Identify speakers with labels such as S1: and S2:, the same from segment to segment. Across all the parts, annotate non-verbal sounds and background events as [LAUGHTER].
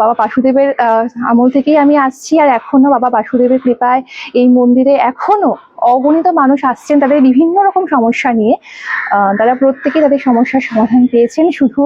S1: বাবা বাসুদেবের আমল থেকেই আমি আসছি আর এখনও বাবা বাসুদেবের কৃপায় এই মন্দিরে এখনও অগণিত মানুষ আসছেন তাদের বিভিন্ন রকম সমস্যা নিয়ে। তারা প্রত্যেকে তাদের সমস্যার সমাধান পেয়েছেন। শুধু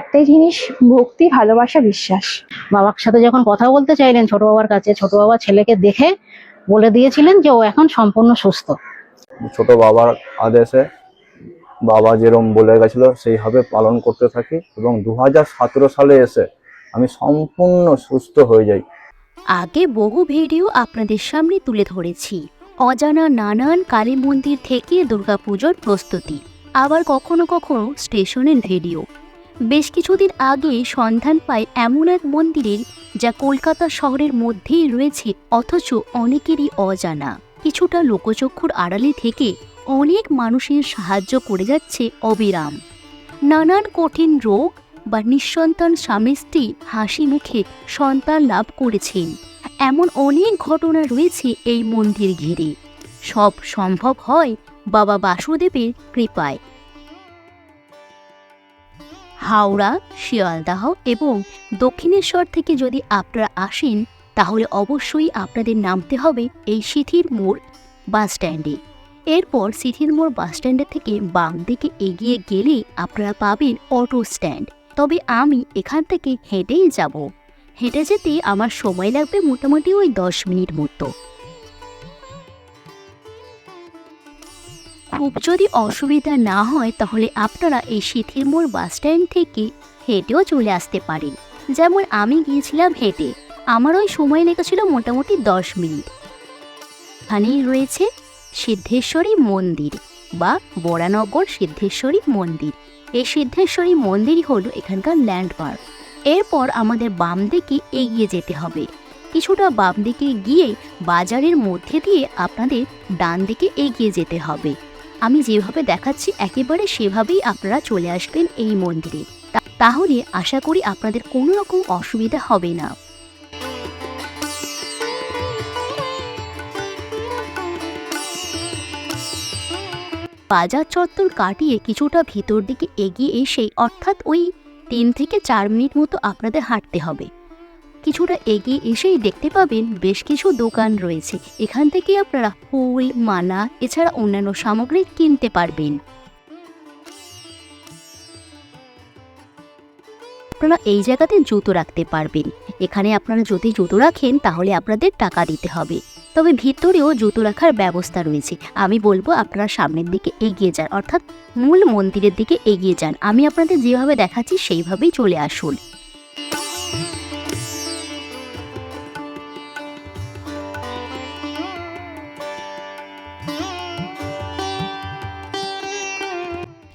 S1: একটাই জিনিস ভক্তি ভালোবাসা বিশ্বাস।
S2: বাবার সাথে যখন কথা বলতে চাইলেন ছোট বাবার কাছে ছোট বাবা ছেলেকে দেখে বলে দিয়েছিলেন যে ও এখন সম্পূর্ণ সুস্থ।
S3: ছোট বাবার আদেশে বাবা যেরম বলে গেছিল সেইভাবে পালন করতে থাকি এবং দু হাজার সতেরো সালে এসে আমি সম্পূর্ণ সুস্থ হয়ে যাই।
S4: আগে বহু ভিডিও আপনাদের সামনে তুলে ধরেছি। অজানা নানান কালী মন্দির থেকে দুর্গাপুজোর প্রস্তুতি। আবার কখনো কখনো স্টেশনের ভিডিও। বেশ কিছুদিন আগে সন্ধান পায় এমন এক মন্দিরের, যা কলকাতা শহরের মধ্যেই রয়েছে, অথচ অনেকেরই অজানা। কিছুটা লোকচক্ষুর আড়ালে থেকে অনেক মানুষের সাহায্য করে যাচ্ছে অবিরাম। নানান কঠিন রোগ বা নিঃসন্তান স্বামী স্ত্রী হাসি মুখে সন্তান লাভ করেছেন। এমন অনেক ঘটনা রয়েছে এই মন্দির ঘিরে। সব সম্ভব হয় বাবা বাসুদেবের কৃপায়। হাওড়া, শিয়ালদাহ এবং দক্ষিণেশ্বর থেকে যদি আপনারা আসেন, তাহলে অবশ্যই আপনাদের নামতে হবে এই সিথির মোড় বাসস্ট্যান্ডে এরপর সিথির মোড় বাসস্ট্যান্ডের থেকে বাম দিকে এগিয়ে গেলে আপনারা পাবেন অটো স্ট্যান্ড। তবে আমি এখান থেকে হেঁটেই যাব। হেঁটে যেতে আমার সময় লাগবে মোটামুটি ওই দশ মিনিট মতো। খুব যদি অসুবিধা না হয় তাহলে আপনারা এই শিথির মোড় বাস স্ট্যান্ড থেকে হেঁটেও চলে আসতে পারেন। যেমন আমি গিয়েছিলাম হেঁটে। আমার ওই সময় লেগেছিল মোটামুটি দশ মিনিট। এখানেই রয়েছে সিদ্ধেশ্বরী মন্দির। বা বরানগর সিদ্ধেশ্বরী মন্দির। এই সিদ্ধেশ্বরী মন্দিরই হলো এখানকার ল্যান্ডমার্ক এরপর আমাদের বাম দিকে এগিয়ে যেতে হবে। কিছুটা বাম দিকে গিয়ে বাজারের মধ্যে দিয়ে আপনাদের ডান দিকে এগিয়ে যেতে হবে। আমি যেভাবে দেখাচ্ছি একেবারে সেভাবেই আপনারা চলে আসবেন এই মন্দিরে। তাহলে আশা করি আপনাদের কোনো রকম অসুবিধা হবে না। বাজার চত্বর কাটিয়ে কিছুটা ভিতর দিকে এগিয়ে এসে অর্থাৎ ওই তিন থেকে চার মিনিট মতো আপনাদের হাঁটতে হবে। কিছুটা এগিয়ে এসেই দেখতে পাবেন বেশ কিছু দোকান রয়েছে। এখান থেকে আপনারা ফুল, মালা, এছাড়া অন্যান্য সামগ্রী কিনতে পারবেন। আপনারা এই জায়গাতে জুতো রাখতে পারবেন। এখানে আপনারা যদি জুতো রাখেন তাহলে আপনাদের টাকা দিতে হবে। তবে ভিতরেও জুতো রাখার ব্যবস্থা রয়েছে। আমি বলব আপনারা সামনের দিকে এগিয়ে যান, অর্থাৎ মূল মন্দিরের দিকে এগিয়ে যান। আমি আপনাদের যেভাবে দেখাচ্ছি সেইভাবেই চলে আসুন।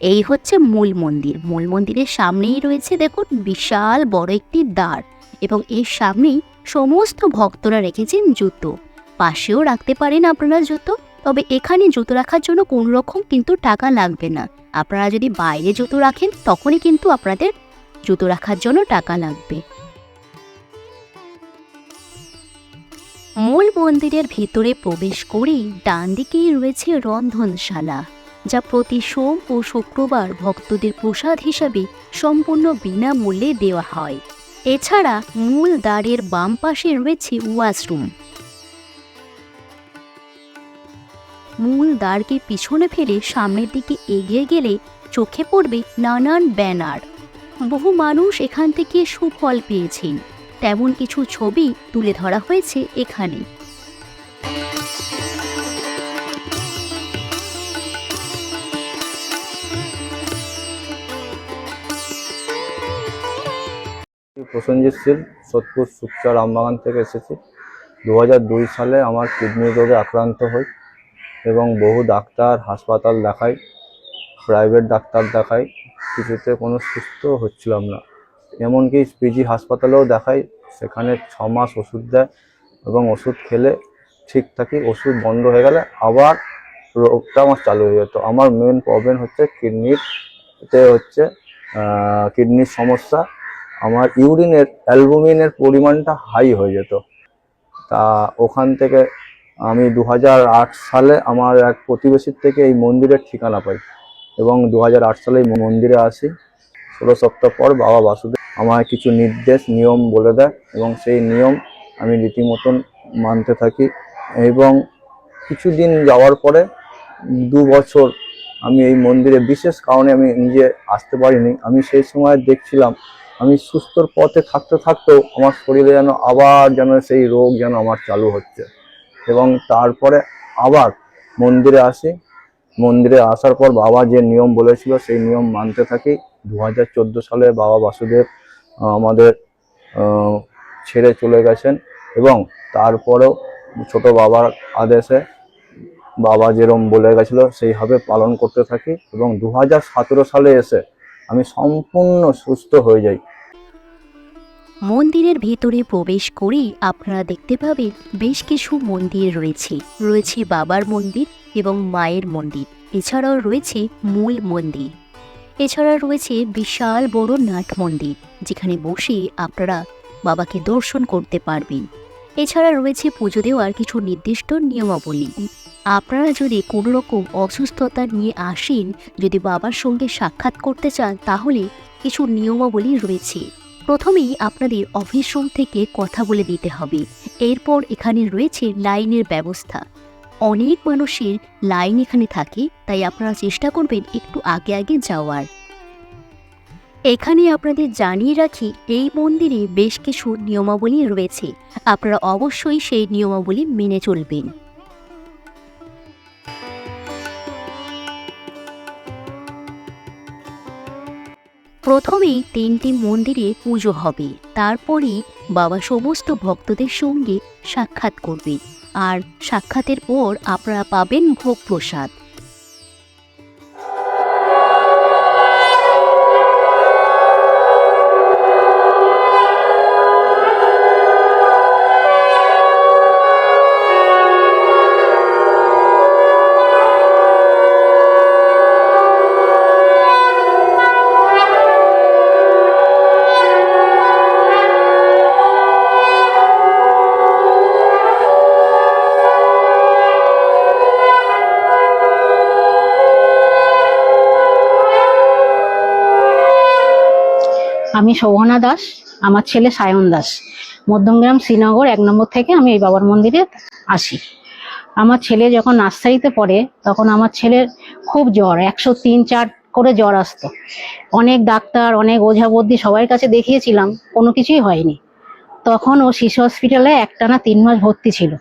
S4: এই হচ্ছে মূল মন্দির। মূল মন্দিরের সামনেই রয়েছে, দেখুন, বিশাল বড় একটি দ্বার। এবং এর সামনেই সমস্ত ভক্তরা রেখেছেন জুতো। পাশেও রাখতে পারেন আপনারা জুতো। তবে এখানে জুতো রাখার জন্য কোনো রকম কিন্তু টাকা লাগবে না। আপনারা যদি বাইরে জুতো রাখেন, তখনই কিন্তু আপনাদের জুতো রাখার জন্য টাকা লাগবে। মূল মন্দিরের ভিতরে প্রবেশ করেই ডান দিকেই রয়েছে রন্ধনশালা, যা প্রতি সোম ও শুক্রবার ভক্তদের প্রসাদ হিসাবে সম্পূর্ণ বিনামূল্যে দেওয়া হয়। এছাড়া মূল দ্বারের বাম পাশে রয়েছে ওয়াশরুম। মূল দ্বারকে পিছনে ফেলে সামনের দিকে এগিয়ে গেলে চোখে পড়বে নানান ব্যানার। বহু মানুষ এখান থেকে সুফল পেয়েছেন। তেমন কিছু ছবি তুলে ধরা হয়েছে এখানে।
S3: প্রসেনজিৎ শীল সোদপুর সুকচা রামবাগান থেকে এসেছি। দু সালে আমার কিডনি রোগে আক্রান্ত হই। এবং বহু ডাক্তার হাসপাতাল দেখাই প্রাইভেট ডাক্তার দেখাই কিছুতে কোনো সুস্থ হচ্ছিলাম না। এমনকি পিজি হাসপাতালেও দেখাই সেখানে ছ মাস ওষুধ দেয় এবং ওষুধ খেলে ঠিক থাকি, ওষুধ বন্ধ হয়ে গেলে আবার রোগটা আমার চালু হয়ে যেত। আমার মেন প্রবলেম হচ্ছে কিডনির তে হচ্ছে কিডনির সমস্যা। আমার ইউরিনের অ্যালবুমিনের পরিমাণটা হাই হয়ে যেত। তা ওখান থেকে আমি দু হাজার আট সালে আমার এক প্রতিবেশীর থেকে এই মন্দিরের ঠিকানা পাই এবং দু হাজার আট সালে এই মন্দিরে আসি। ষোলো সপ্তাহ পর বাবা বাসুদেব আমায় কিছু নির্দেশ, নিয়ম বলে দেয় এবং সেই নিয়ম আমি রীতিমতন মানতে থাকি এবং কিছুদিন যাওয়ার পরে দু বছর আমি এই মন্দিরে বিশেষ কারণে আমি নিজে আসতে পারিনি। আমি সেই সময় দেখছিলাম, আমি সুস্থর পথে থাকতে থাকতেও আমার শরীরে যেন আবার যেন সেই রোগ যেন আমার চালু হচ্ছে। এবং তারপরে আবার মন্দিরে আসি। মন্দিরে আসার পর বাবা যে নিয়ম বলেছিল, সেই নিয়ম মানতে থাকি। দু হাজার চোদ্দ সালে বাবা বাসুদেব আমাদের ছেড়ে চলে গেছেন এবং তারপরেও ছোট বাবার আদেশে বাবা যেরম বলে গেছিল, সেইভাবে পালন করতে থাকি এবং দু হাজার সতেরো সালে এসে আমি সম্পূর্ণ সুস্থ হয়ে যাই।
S4: মন্দিরের ভেতরে প্রবেশ করেই আপনারা দেখতে পাবেন বেশ কিছু মন্দির রয়েছে। রয়েছে বাবার মন্দির এবং মায়ের মন্দির। এছাড়াও রয়েছে মূল মন্দির। এছাড়া রয়েছে বিশাল বড় নাট মন্দির, যেখানে বসে আপনারা বাবাকে দর্শন করতে পারবেন। এছাড়া রয়েছে পুজো দেওয়ার কিছু নির্দিষ্ট নিয়মাবলী। আপনারা যদি কোনো রকম অসুস্থতা নিয়ে আসেন, যদি বাবার সঙ্গে সাক্ষাৎ করতে চান, তাহলে কিছু নিয়মাবলী রয়েছে। প্রথমেই আপনাদের অফিস রুম থেকে কথা বলে দিতে হবে। এরপর এখানে রয়েছে লাইনের ব্যবস্থা। অনেক মানুষের লাইন এখানে থাকে, তাই আপনারা চেষ্টা করবেন একটু আগে আগে যাওয়ার। এখানে আপনাদের জানিয়ে রাখি, এই মন্দিরে বেশ কিছু নিয়মাবলী রয়েছে। আপনারা অবশ্যই সেই নিয়মাবলী মেনে চলবেন। প্রথমেই তিনটি মন্দিরে পুজো হবে তারপরে বাবা সমস্ত ভক্তদের সঙ্গে সাক্ষাৎ করবে। আর সাক্ষাতের পর আপনারা পাবেন ভোগ প্রসাদ
S2: আমি শোভনা দাস, আমার ছেলে সায়ন দাস। মধ্যমগ্রাম শ্রীনগর, এক নম্বর থেকে আমি এই বাবার মন্দিরে আসি। আমার ছেলে যখন নার্সারিতে পড়ে, তখন আমার ছেলের খুব জ্বর, একশো তিন চার করে জ্বর আসতো। অনেক ডাক্তার, অনেক ওঝাবদ্যি সবার কাছে দেখিয়েছিলাম, কোনো কিছুই হয়নি। তখন ও শিশু হসপিটালে একটানা তিন মাস ভর্তি ছিল।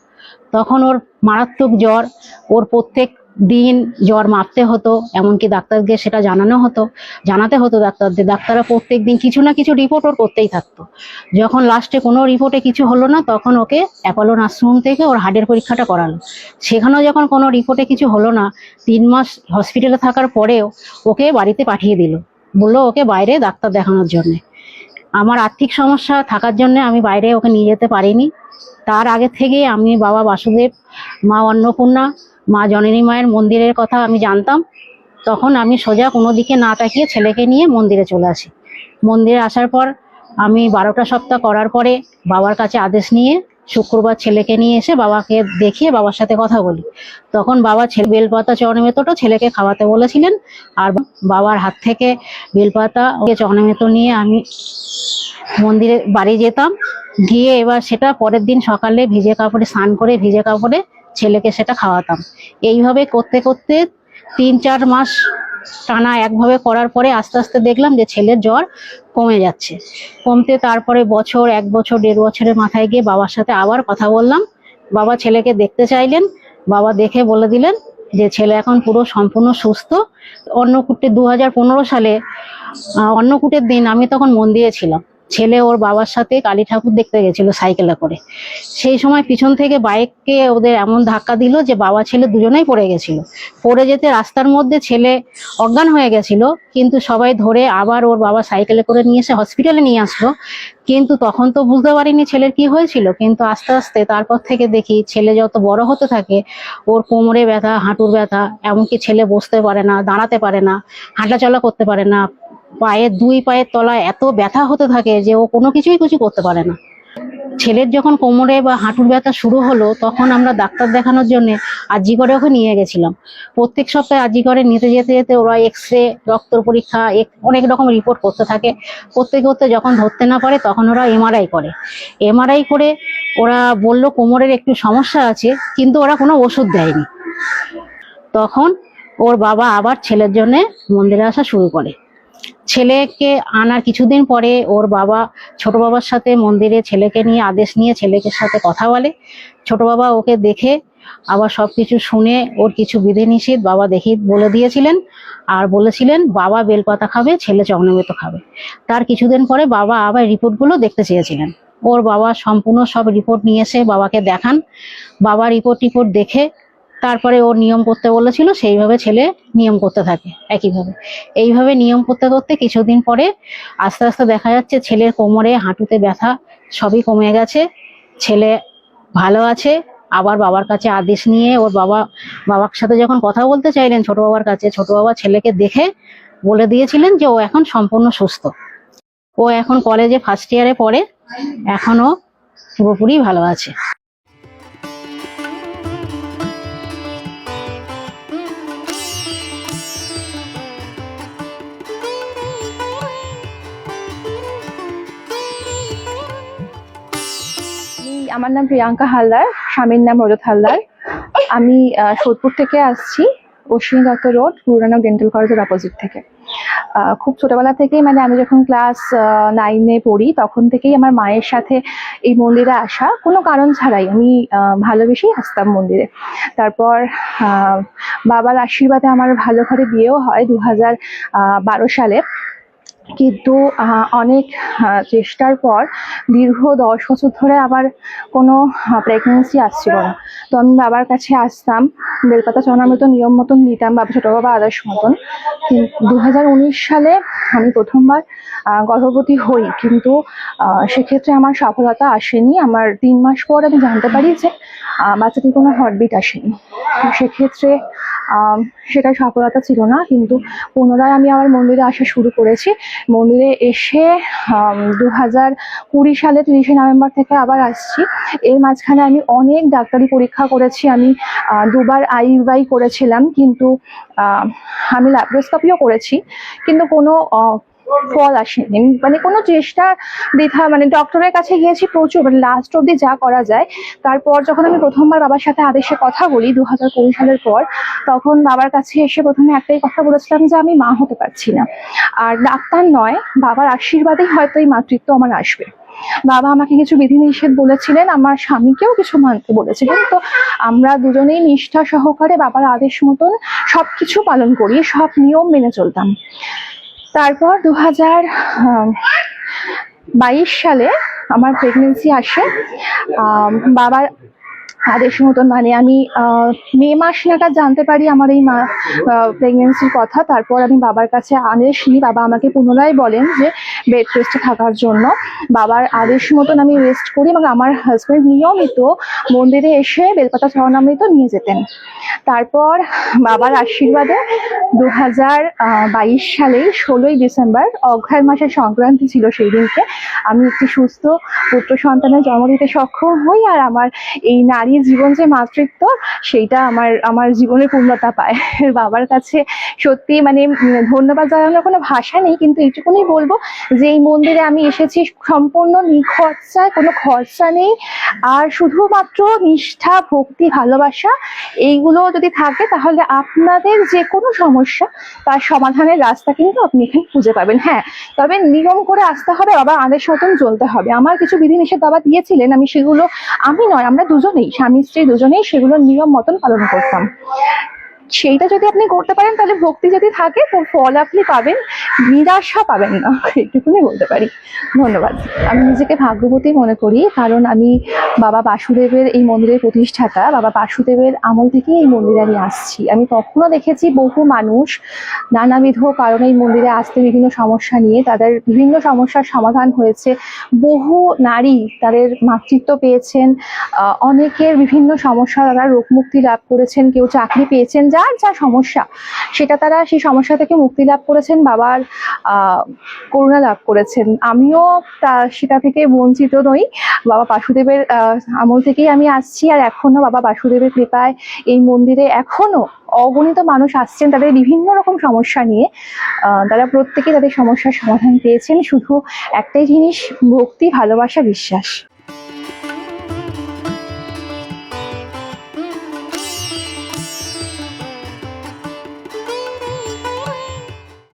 S2: তখন ওর মারাত্মক জ্বর, ওর প্রত্যেক দিন জ্বর মাপতে হতো, এমনকি ডাক্তারকে সেটা জানানো হতো, জানাতে হতো ডাক্তারদের। ডাক্তাররা প্রত্যেক দিন কিছু না কিছু রিপোর্ট ওর করতেই থাকতো। যখন লাস্টে কোনো রিপোর্টে কিছু হলো না, তখন ওকে অ্যাপোলো নার্সিংহোম থেকে ওর হার্টের পরীক্ষাটা করালো। সেখানেও যখন কোনো রিপোর্টে কিছু হলো না, তিন মাস হসপিটালে থাকার পরেও ওকে বাড়িতে পাঠিয়ে দিল। বলল ওকে বাইরে ডাক্তার দেখানোর জন্যে। আমার আর্থিক সমস্যা থাকার জন্য আমি বাইরে ওকে নিয়ে যেতে পারিনি। তার আগে থেকে আমি বাবা বাসুদেব, মা অন্নপূর্ণা মা জননী মায়ের মন্দিরের কথা আমি জানতাম, তখন আমি সোজা কোনো দিকে না তাকিয়ে ছেলেকে নিয়ে মন্দিরে চলে আসি। মন্দিরে আসার পর আমি বারোটা সপ্তাহ করার পরে বাবার কাছে আদেশ নিয়ে শুক্রবার ছেলেকে নিয়ে এসে বাবাকে দেখিয়ে বাবার সাথে কথা বলি। তখন বাবা ছেলে বেলপাতা চরণমেতোটা ছেলেকে খাওয়াতে বলেছিলেন, আর বাবার হাত থেকে বেলপাতা চরণমেতো নিয়ে আমি মন্দিরে বাড়ি যেতাম। গিয়ে এবার সেটা পরের দিন সকালে ভিজে কাপড়ে স্নান করে, ভিজে কাপড়ে ছেলেকে সেটা খাওয়াতাম। এইভাবে করতে করতে তিন চার মাস টানা একভাবে করার পরে আস্তে আস্তে দেখলাম যে ছেলের জ্বর কমে যাচ্ছে। কমতে তারপরে বছর, এক বছর, দেড় বছরের মাথায় গিয়ে বাবার সাথে আবার কথা বললাম। বাবা ছেলেকে দেখতে চাইলেন, বাবা দেখে বলে দিলেন যে ছেলে এখন পুরো সম্পূর্ণ সুস্থ। অন্নকূটে দু হাজার পনেরো সালে অন্নকূটের দিন আমি তখন মন্দিরে ছিলাম। ছেলে ওর বাবার সাথে কালী ঠাকুর দেখতে গেছিল সাইকেলে করে। সেই সময় পিছন থেকে বাইককে ওদের এমন ধাক্কা দিল যে বাবা ছেলে দুজনেই পড়ে গেছিল। পড়ে যেতে রাস্তার মধ্যে ছেলে অজ্ঞান হয়ে গেছিল, কিন্তু সবাই ধরে আবার ওর বাবা সাইকেলে করে নিয়ে এসে হসপিটালে নিয়ে আসলো। কিন্তু তখন তো বুঝতে পারিনি ছেলের কি হয়েছিল, কিন্তু আস্তে আস্তে তারপর থেকে দেখি ছেলে যত বড় হতে থাকে, ওর কোমরে ব্যথা, হাঁটুর ব্যথা, এমনকি ছেলে বসতে পারে না, দাঁড়াতে পারে না, হাঁটাচলা করতে পারে না পায়ের দুই পায়ের তলায় এত ব্যথা হতে থাকে যে ও কোনো কিছুই কিছু করতে পারে না। ছেলের যখন কোমরে বা হাঁটুর ব্যথা শুরু হলো, তখন আমরা ডাক্তার দেখানোর জন্য আরজি করে ওকে নিয়ে গেছিলাম। প্রত্যেক সপ্তাহে আরজি করে নিতে যেতে যেতে ওরা এক্স রে রক্তর পরীক্ষা অনেক রকম রিপোর্ট করতে থাকে। করতে করতে যখন ধরতে না পারে, তখন ওরা এমআরআই করে। এমআরআই করে ওরা বলল, কোমরের একটু সমস্যা আছে, কিন্তু ওরা কোনো ওষুধ দেয়নি। তখন ওর বাবা আবার ছেলের জন্য মন্দিরে আসা শুরু করে। ছেলেকে আনার কিছুদিন পরে ওর বাবা, ছোট বাবার সাথে মন্দিরে ছেলেকে নিয়ে আদেশ নিয়ে ছেলেকে সাথে কথা বলে। ছোট বাবা ওকে দেখে আবার সবকিছু শুনে ওর কিছু বিধিনিষেধ বাবা দেখি বলে দিয়েছিলেন আর বলেছিলেন, বাবা বেলপাতা খাবে, ছেলে চগ্নমৃত খাবে। তার কিছুদিন পরে বাবা আবার রিপোর্টগুলো দেখতে চেয়েছিলেন। ওর বাবা সম্পূর্ণ সব রিপোর্ট নিয়ে এসে বাবাকে দেখান। বাবা রিপোর্ট টিপোর্ট দেখে তারপরে ওর নিয়ম করতে বলেছিল, সেইভাবে ছেলে নিয়ম করতে থাকে, একইভাবে। এইভাবে নিয়ম করতে করতে কিছুদিন পরে আস্তে আস্তে দেখা যাচ্ছে ছেলের কোমরে, হাঁটুতে ব্যথা সবই কমে গেছে। ছেলে ভালো আছে, আবার বাবার কাছে আদেশ নিয়ে ওর বাবা, বাবার সাথে যখন কথা বলতে চাইলেন ছোট বাবার কাছে, ছোট বাবা ছেলেকে দেখে বলে দিয়েছিলেন যে ও এখন সম্পূর্ণ সুস্থ। ও এখন কলেজে ফার্স্ট ইয়ারে পড়ে এখনও পুরোপুরি ভালো আছে।
S1: আমার নাম প্রিয়াঙ্কা হালদার, স্বামীর নাম রজত হালদার। আমি সোদপুর থেকে আসছি, অশ্বিনী দত্ত রোড গুরুনানক ডেন্টাল কলেজের অপোজিট থেকে। খুব ছোটবেলা থেকেই মানে আমি যখন ক্লাস নাইনে পড়ি, তখন থেকেই আমার মায়ের সাথে এই মন্দিরে আসা কোনো কারণ ছাড়াই। আমি ভালোবেসেই আসতাম মন্দিরে। তারপর বাবার আশীর্বাদে আমার ভালো ঘরে বিয়েও হয় দু হাজার বারো সালে। কিন্তু অনেক চেষ্টার পর দীর্ঘ দশ বছর ধরে আবার কোনো প্রেগনেন্সি আসছিল না। তো আমি বাবার কাছে আসতাম, বেলপাতা চনামৃত নিয়ম মতন নিতাম বাবা, ছোটো বাবা আদর্শ মতন। দু হাজার উনিশ সালে আমি প্রথমবার গর্ভবতী হই। কিন্তু সেক্ষেত্রে আমার সফলতা আসেনি। আমার তিন মাস পর আমি জানতে পারি যে বাচ্চাটির কোনো হটবিট আসেনি। সেক্ষেত্রে সেটা সফলতা ছিল না, কিন্তু পুনরায় আমি আমার মন্দিরে আসা শুরু করেছি। মন্দিরে এসে দু হাজার কুড়ি সালে তিরিশে নভেম্বর থেকে আবার আসছি। এর মাঝখানে আমি অনেক ডাক্তারি পরীক্ষা করেছি, আমি দুবার আইউআই করেছিলাম, কিন্তু আমি ল্যাপ্রোস্কোপিও করেছি। কিন্তু কোনো ফল আসেনি। মানে কোনো চেষ্টা বৃথা মানে ডক্টরের কাছে গিয়েছি প্রচুর মানে লাস্ট অব্দি যা করা যায়। তারপর যখন আমি প্রথমবার বাবার সাথে আদেশে কথা বলি দু হাজার কুড়ি সালের পর, তখন বাবার কাছে এসে প্রথমে একটাই কথা বলেছিলাম যে, আমি মা হতে পারছি না। আর ডাক্তার নয়, বাবার আশীর্বাদেই হয়তো এই মাতৃত্ব আমার আসবে। বাবা আমাকে কিছু বিধিনিষেধ বলেছিলেন, আমার স্বামীকেও কিছু মানতে বলেছিলেন। তো আমরা দুজনেই নিষ্ঠা সহকারে বাবার আদেশ মতন সবকিছু পালন করি, সব নিয়ম মেনে চলতাম। তারপর দু হাজার বাইশ সালে আমার প্রেগনেন্সি আসে। বাবার আদেশ মতন মানে আমি মে মাস নাগাদ জানতে পারি আমার এই মা প্রেগনেন্সির কথা। তারপর আমি বাবার কাছে আদেশ নিই, বাবা আমাকে পুনরায় বলেন যে বেড রেস্টে থাকার জন্য। বাবার আদেশ মতন আমি রেস্ট করি এবং আমার হাজব্যান্ড নিয়মিত মন্দিরে এসে বেলপাতা চরণামৃত নিয়ে যেতেন। তারপর বাবার আশীর্বাদে দু হাজার বাইশ সালেই ষোলোই ডিসেম্বর অঘ্রায় মাসের সংক্রান্তি ছিল সেই দিনকে। আমি একটি সুস্থ পুত্র সন্তানের জন্ম দিতে সক্ষম হই আর আমার এই নারী জীবন যে মাতৃত্ব, সেইটা আমার আমার জীবনে পূর্ণতা পায়। [LAUGHS] বাবার কাছে সত্যি মানে ধন্যবাদ জানানোর কোনো ভাষা নেই, কিন্তু এইটুকুনি বলব যে এই মন্দিরে আমি এসেছি, সম্পূর্ণ নিখরচায়, কোনো খরচা নেই। আর শুধুমাত্র নিষ্ঠা, ভক্তি, ভালোবাসা, এইগুলো যদি থাকে তাহলে আপনাদের যে কোনো সমস্যা, তার সমাধানের রাস্তা কিন্তু আপনি এখানে খুঁজে পাবেন। হ্যাঁ তবে নিয়ম করে আসতে হবে বাবা আদেশ মতন চলতে হবে। আমার কিছু বিধিনিষেধ বাবা দিয়েছিলেন, আমি সেগুলো, আমি নয়, আমরা দুজনেই স্বামী স্ত্রী দুজনেই সেগুলো নিয়ম মতন পালন করতাম। সেইটা যদি আপনি করতে পারেন, তাহলে ভক্তি যদি থাকে, তো ফল আপনি পাবেন, নিরাশা পাবেন না। এইটুকুনি বলতে পারি। ধন্যবাদ। আমি নিজেকে ভাগ্যবতী মনে করি, কারণ আমি বাবা বাসুদেবের এই মন্দিরের প্রতিষ্ঠাতা, বাবা বাসুদেবের আমল থেকেই এই মন্দিরে আমি আসছি। আমি কখনো দেখেছি বহু মানুষ নানাবিধ কারণে এই মন্দিরে আসতে বিভিন্ন সমস্যা নিয়ে, তাদের বিভিন্ন সমস্যার সমাধান হয়েছে। বহু নারী তাদের মাতৃত্ব পেয়েছেন। অনেকের বিভিন্ন সমস্যা তারা রোগ মুক্তি লাভ করেছেন, কেউ চাকরি পেয়েছেন। যা যার যা সমস্যা, সেটা তারা সেই সমস্যা থেকে মুক্তি লাভ করেছেন, বাবার করুণা লাভ করেছেন। আমিও তা, সেটা থেকে বঞ্চিত নই। বাবা বাসুদেবের আমল থেকেই আমি আসছি আর এখনও বাবা বাসুদেবের কৃপায় এই মন্দিরে এখনও অগণিত মানুষ আসছেন তাদের বিভিন্ন রকম সমস্যা নিয়ে। তারা প্রত্যেকে তাদের সমস্যার সমাধান পেয়েছেন। শুধু একটাই জিনিস, ভক্তি, ভালোবাসা, বিশ্বাস।